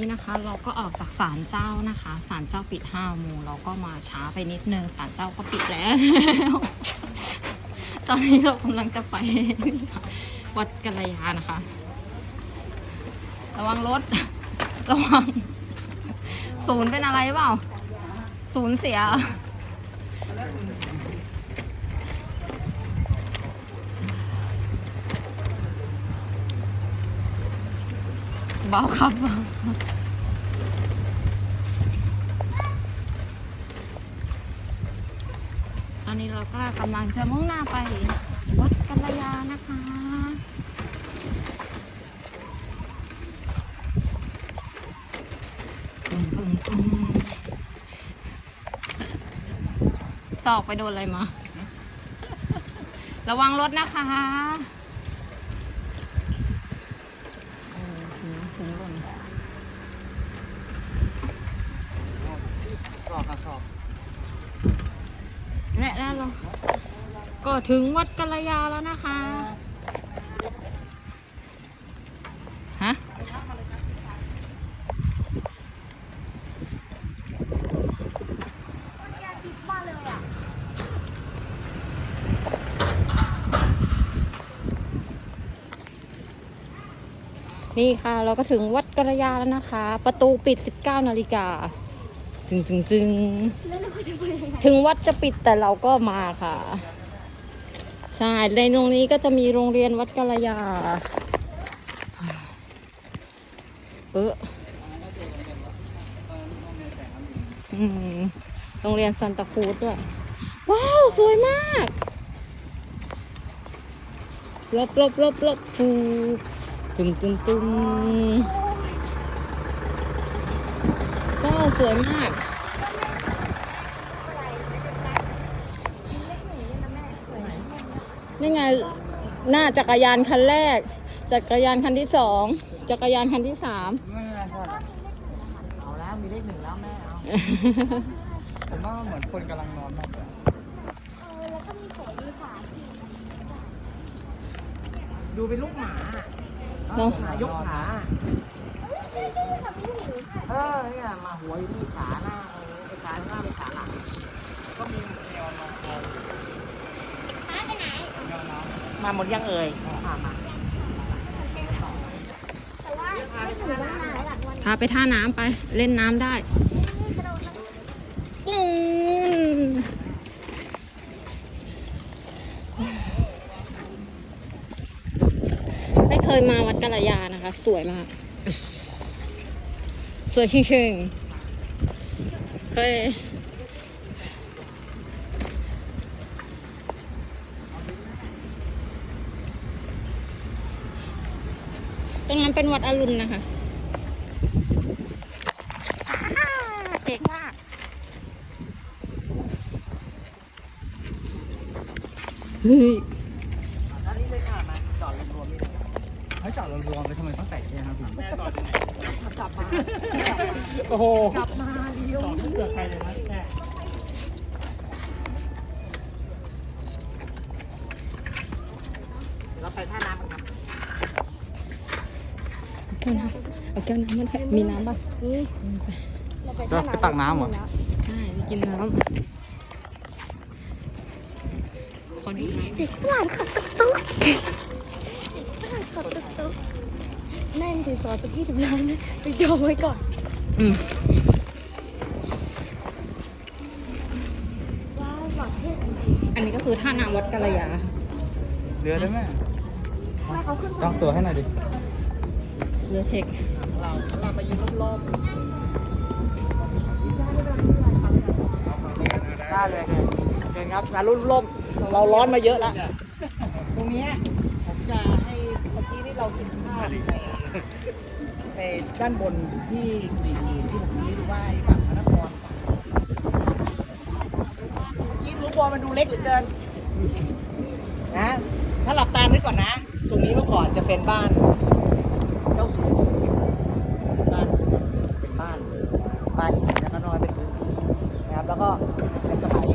นี่นะคะเราก็ออกจากศาลเจ้านะคะศาลเจ้าปิดห้าโมงเราก็มาช้าไปนิดนึงศาลเจ้าก็ปิดแล้ว ตอนนี้เรากำลังจะไปวัดกัลยานะคะ ระวังรถ ระวัง ศูนย์เป็นอะไรเปล่า ศูนย์เสีย เบาครับเบาตอนนี้เราก็กำลังจะมุ่งหน้าไปวัดกัลยานะคะปึ้งปึ้งปึ้งสอกไปโดนอะไรมา ระวังรถนะคะโอ้ถึงถึงหล่น สอบค่ะสอบและแล้วเราก็ถึงวัดกัลยาแล้วนะคะฮะนี่ค่ะ เราก็ถึงวัดกัลยาแล้วนะคะ ประตูปิด 19 นาฬิกา จึงจึงจึงถึงวัดจะปิดแต่เราก็มาค่ะ ใช่ในตรงนี้ก็จะมีโรงเรียนวัดกัลยา เออโรงเรียนซันตาคูดด้วย ว้าว สวยมากลบลบลบลบฟูตึงตึงตึงว้าว สวยมาก นี่ไง หน้าจักรยานคันแรก จักรยานคันที่สอง จักรยานคันที่สามไม่เป็นไรค่ะเอาแล้วมีเลขหนึ่งแล้วแม่เอาผมว่าเหมือนคนกำลังนอนมากเลยดูเป็นลูกหมาเนอะ หมายกขาเออเนี่ยมาหัวอยู่ที่ขาหน้าเออไอ้ขาหน้าเป็นขาหลังก็มีแนวนอนคอมาหมดยังเอ่ยมามาพาไปท่าน้ำไปเล่นน้ำได้ปูนไม่เคยมาวัดกัลยานะคะ สวยมาก สวยชิงๆเคยตรงนั้นเป็นวัดอรุณนะคะเก่งมากเฮ้ย อันนี้เลยค่ะมาจอดรวมๆนี่เลย ให้จอดรวมๆเลยทำไมต้องแต่งเนี่ยครับคุณแม่จอดกลับมาโอ้โหกลับมาเดียวเกิดใครเลยนะแม่เราไปท่าน้ำกันครับแก้วน้ำเอาแก้วน้ำมันไปมีน้ำป่ะจะไปตักน้ำเหรอใช่ไปกินน้ำขอดูน้ำเด็กฝรั่งขับตุ๊กตุ๊กเด็กฝรั่งขับตุ๊กตุ๊ก แม่งถือซอสตะกี้ถึงน้ำนะไปจองไว้ก่อนอืมว้าวหวานเท่จริงอันนี้ก็คือท่าน้ำวัดกัลยา เรือได้ไหมๆแม่เขาขึ้นจองตัวให้หน่อยดิ เรือเทคเราเราไปยืนรอบๆได้เลยเชิญครับมารุ่นร่มเราร้อนมาเยอะแล้ว ตรงเนี้ยผมจะให้เมื่อกี้ที่เรากินข้าว ไอ้ด้านบนที่ดีๆที่ผมชี้ดูว่าไอ้ฝั่งพระนครเมื่อกี้รู้บอลมันดูเล็กเหลือเกินนะถ้าหลับตานึกก่อนนะ ตรงนี้เมื่อก่อนจะเป็นบ้าน เจ้าสัวเป็นบ้านเป็นบ้านบ้านหินแล้วก็นอนเป็นพื้นที่นะครับแล้วก็ในสมัย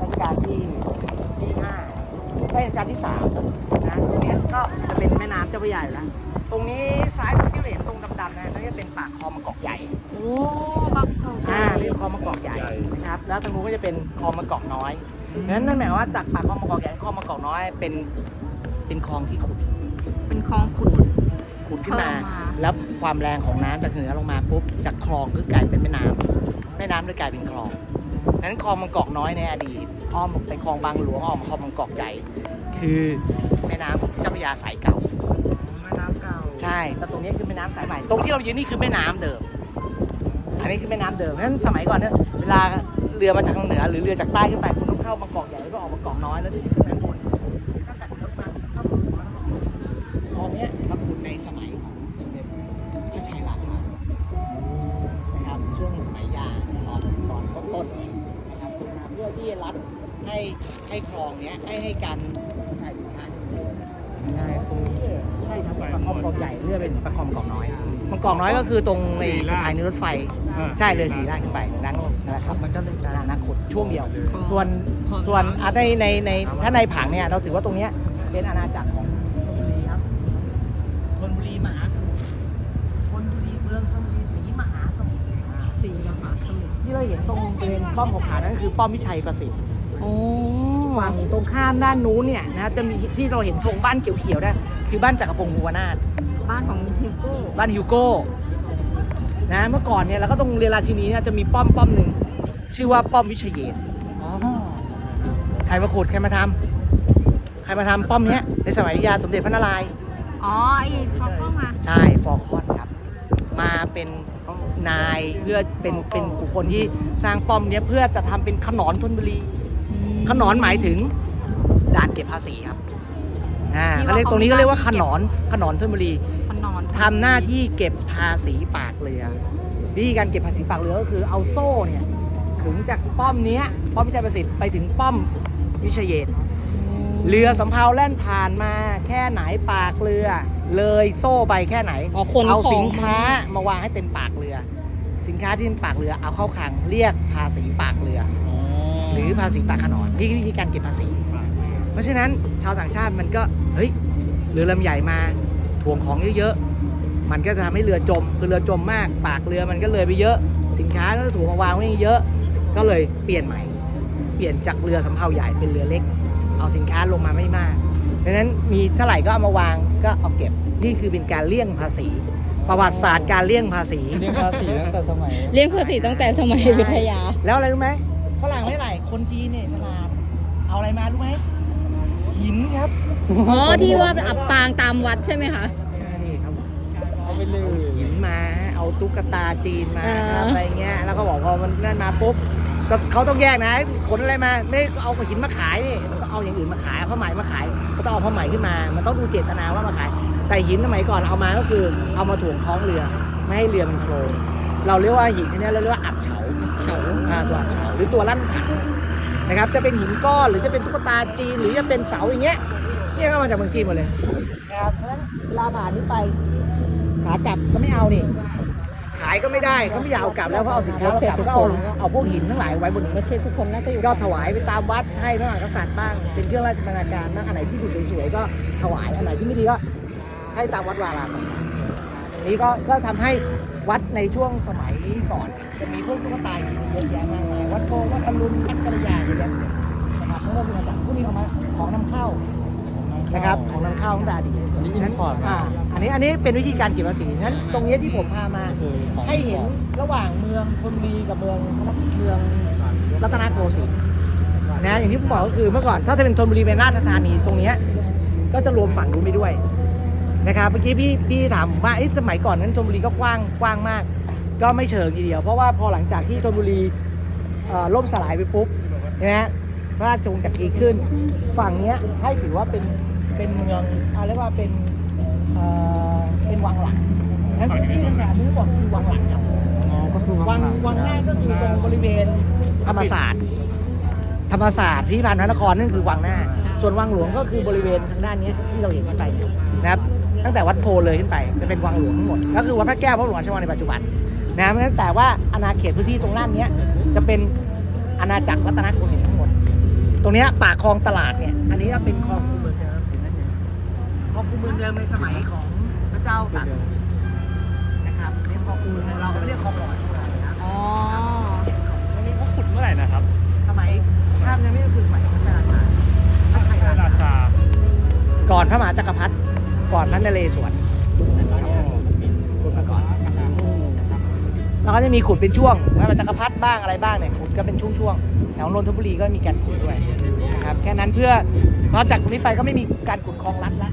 รัชกาลที่ที่ห้าเอ้ย รัชกาลที่สามนะตรงเนี้ยก็จะเป็นแม่น้ำเจ้าพระยาอยู่แล้วตรงนี้ซ้ายมือที่เราเห็นตรงดำๆนะนั่นจะเป็นปากคลองมะกอกใหญ่โอ้บางกอกอ่าเรียกคลองมะกอกใหญ่นะครับแล้วตรงนู้นก็จะเป็นคลองมะกอกน้อยงั้นนั่นหมายความว่าจากปากคลองมะกอกใหญ่คลองมะกอกน้อยเป็นเป็นคลองที่ขุด เป็นคลองขุดขุดขึ้นมาเพิ่มมา แล้วความแรงของน้ำจากเหนือลงมาปุ๊บจากคลองก็กลายเป็นแม่น้ำแม่น้ำเลยกลายเป็นคลองนั้นคลองมะกอกน้อยในอดีต อ้อมไปคลองบางหลวงอ้อมมาคลองมะกอกใหญ่ คือแม่น้ำเจ้าพระยาสายเก่า แม่น้ำเก่าใช่ แต่ตรงนี้คือแม่น้ำสายใหม่ ตรงที่เรายืนนี่คือแม่น้ำเดิม อันนี้คือแม่น้ำเดิมนั้นสมัยก่อนเนี่ยเวลาเรือมาจากทางเหนือ หรือเรือจากใต้ขึ้นไปคุณต้องเข้าบางกอกใหญ่แล้วก็ออกบางกอกน้อยแล้วถึงจะขึ้นไปข้างบนถ้าตัดรถมาเข้าบางกอกน้อยคลองเนี้ยมาขุดในสมัยของสมเด็จพระชัยราชา นะครับช่วงสมัยยาตอนตอนต้นๆนะครับขุดมาเพื่อที่จะรัด ให้ให้คลองเนี้ยให้ให้การถ่ายสินค้าใช่ใช่ครับประคองกอกใหญ่เรือเป็นประคองกอกน้อยบางกอกน้อยก็คือตรงในสถานีรถไฟใช่เลยสีด้านขึ้นไปด้านนะครับมันก็เลยด้านนักขุดช่วงเดียว ส่วนส่วนอะในในในถ้าในผังเนี่ยเราถือว่าตรงเนี้ยเป็นอาณาจักรของธนบุรีครับธนบุรีมหาสมุทรธนบุรีเมืองธนบุรีศรีมหาสมุทรอ่าสีมหาสมุทรที่เราเห็นตรงบริเวณป้อมขาวๆนั่นคือป้อมวิชัยประสิทธิ์โอ้ ฝั่งตรงข้ามด้านนู้นเนี่ยนะจะมีที่เราเห็นธงบ้านเขียวๆนั่นคือบ้านจักรพงศ์ภูวนาถบ้านของฮิวโก้บ้านฮิวโก้นะเมื่อก่อนเนี่ยเราก็ตรงเรียนราชินีเนี่ยจะมีป้อมป้อมหนึ่งชื่อว่าป้อมวิเชยเยนใครมาขุดใครมาทำใครมาทำป้อมเนี้ยในสมัยอยุธยาสมเด็จพระนารายณ์อ๋อไอ้เขาเข้ามาใช่ฟอร์คอนครับ มาเป็นนายเพื่อเป็นเป็นบุคคลที่สร้างป้อมเนี้ยเพื่อจะทำเป็นขนอนธนบุรี ขนอนหมายถึงด่านเก็บภาษีครับอ่าเขาเรียกตรงนี้ก็เรียกว่าขนอนขนอนธนบุรีขนอนทำหน้าที่เก็บภาษีปากเรือวิธีการเก็บภาษีปากเรือก็คือเอาโซ่เนี่ยถึงจากป้อมเนี้ยป้อมวิชัยประสิทธิ์ไปถึงป้อมวิเชยเยนเรือสำเภาแล่นผ่านมาแค่ไหนปากเรือ เลยโซ่ไปแค่ไหนอ๋อคนเอาของสินค้ามาวางให้เต็มปากเรือ สินค้าที่เต็มปากเรือเอาเข้าคลังเรียกภาษีปากเรือ หรือภาษีปากขนอนนี่คือวิธีการเก็บภาษี เพราะฉะนั้นชาวต่างชาติมันก็เฮ้ยเรือลำใหญ่มาถ่วงของเยอะๆ มันก็จะทำให้เรือจม คือเรือจมมาก ปากเรือมันก็เลยไปเยอะ สินค้าก็ถูกมาวางไว้เยอะ ก็เลยเปลี่ยนใหม่ เปลี่ยนจากเรือสำเภาใหญ่เป็นเรือเล็ก เอาสินค้าลงมาไม่มากดังนั้นมีเท่าไหร่ก็เอามาวางก็เอาเก็บ นี่คือเป็นการเลี่ยงภาษี ประวัติศาสตร์การเลี่ยงภาษี เรียกภาษีตั้งแต่สมัยเลี้ยงภาษีตั้งแต่สมัยอยุธยา แล้วอะไรรู้ไหมฝรั่งไม่เท่าไหร่ คนจีนเนี่ยฉลาด เอาอะไรมารู้ไหมหินครับ อ๋อที่ว่าอับปางตามวัดใช่ไหมคะ ใช่ครับเอาไปเลยหินมา เอาตุ๊กตาจีนมาอ่าครับอะไรเงี้ย แล้วก็บอกพอมันนั่นมาปุ๊บก็เขาต้องแยกนะขนอะไรมา ไม่เอาหินมาขายนี่ต้องเอาอย่างอื่นมาขายเอาผ้าไหมมาขายก็ต้องเอาผ้าไหมขึ้นมา มันต้องดูเจตนาว่ามาขาย แต่หินสมัยก่อนเอามาก็คือเอามาถ่วงท้องเรือ ไม่ให้เรือมันโคลนเราเรียกว่าหินอันเนี้ยเราเรียกว่าอับเฉา เฉา อ่าตัวอับเฉาหรือตัวลั่นขัน นะครับจะเป็นหินก้อนหรือจะเป็นตุ๊กตาจีนหรือจะเป็นเสาอย่างเงี้ยเนี่ยก็มาจากเมืองจีนหมดเลยนะครับเพราะฉะนั้นเวลาผ่านนี้ไปขากลับก็ไม่เอานี่ขายก็ไม่ได้เขาไม่อยากเอากลับแล้วเพราะเอาสินค้าเรากลับก็เอาเอาพวกหินทั้งหลายไว้บนไม่ใช่ทุกคนน่าจะอยู่ก็ถวายไปตามวัดให้พระมหากษัตริย์บ้างเป็นเครื่องราชบรรณาการบ้างอันไหนที่ดูสวยๆก็ถวายอันไหนที่ไม่ดีก็ให้ตามวัดวารามนี้ก็ก็ทำให้วัดในช่วงสมัยก่อน จะมีพวกตุ๊กตาหินเยอะแยะมากมายวัดโพวัด อรุณวัดกัลยาเยอะแยะนะครับแล้วก็คือมาจากพวกนี้เอามาของนำเข้านะครับของนำเข้าตั้งแต่อดีตอันนี้อินพอร์ตอ่าอันนี้อันนี้เป็นวิธีการเก็บภาษีนั้นตรงนี้ที่ผมพามาคือของให้เห็นระหว่างเมืองธนบุรีกับเมืองเมืองรัตนโกสินทร์นะอย่างที่ผมบอกก็คือเมื่อก่อนถ้าจะเป็นธนบุรีเป็นราชธานีตรงเนี้ยก็จะรวมฝั่งนู้นไปด้วยนะครับเมื่อกี้พี่พี่ถามผมว่าเอ๊ะสมัยก่อนนั้นธนบุรีก็กว้างกว้างมาก ก็ไม่เชิงทีเดียว เพราะว่าพอหลังจากที่ธนบุรีเอ่อ ล่มสลายไปปุ๊บใช่ไหมฮะพระราชวงศ์จักรีขึ้น ฝั่งเนี้ยให้ถือว่าเป็นเป็นเมืองอะไรเรียกว่าเป็นเอ่อเป็นวังหลังนั้นที่ต่างๆนี้บอกคือวังหลังครับอ๋อก็คือวังวังหน้าก็คือตรงบริเวณธรรมศาสตร์ ธรรมศาสตร์พิพิธภัณฑ์พระนครนั่นคือวังหน้า ส่วนวังหลวงก็คือบริเวณทางด้านเนี้ยที่เราเห็นขึ้นไปนะครับ ตั้งแต่วัดโพเลยขึ้นไปจะเป็นวังหลวงทั้งหมด ก็คือวัดพระแก้วพระหลวงราชวางในปัจจุบันนะเพราะฉะนั้นแต่ว่าอาณาเขตพื้นที่ตรงด้านนี้จะเป็นอาณาจักรรัตนโกสินทร์ทั้งหมด ตรงนี้ปากคลองตลาดเนี่ยอันนี้ก็เป็นคลองคูเมืองเดิมคลองคูเมืองเดิมในสมัยของพระเจ้าตากสินนะครับเรียกคลองคูเมืองเราไม่เรียกคลองหลอย์นะครับอ๋ออันนี้เขาขุดเมื่อไหร่นะครับ สมัยข้ามยังไม่คือสมัยพระราชาพระราชาก่อนพระมหาจักรพรรดิ ก่อนแล้วก็จะมีขุดเป็นช่วงพระมหาจักรพรรดิบ้างอะไรบ้างเนี่ยขุดก็เป็นช่วงๆแถวนนทบุรีก็มีการขุดด้วยนะครับแค่นั้นเพื่อพอจากตรงนี้ไปก็ไม่มีการขุดคลองลัดละ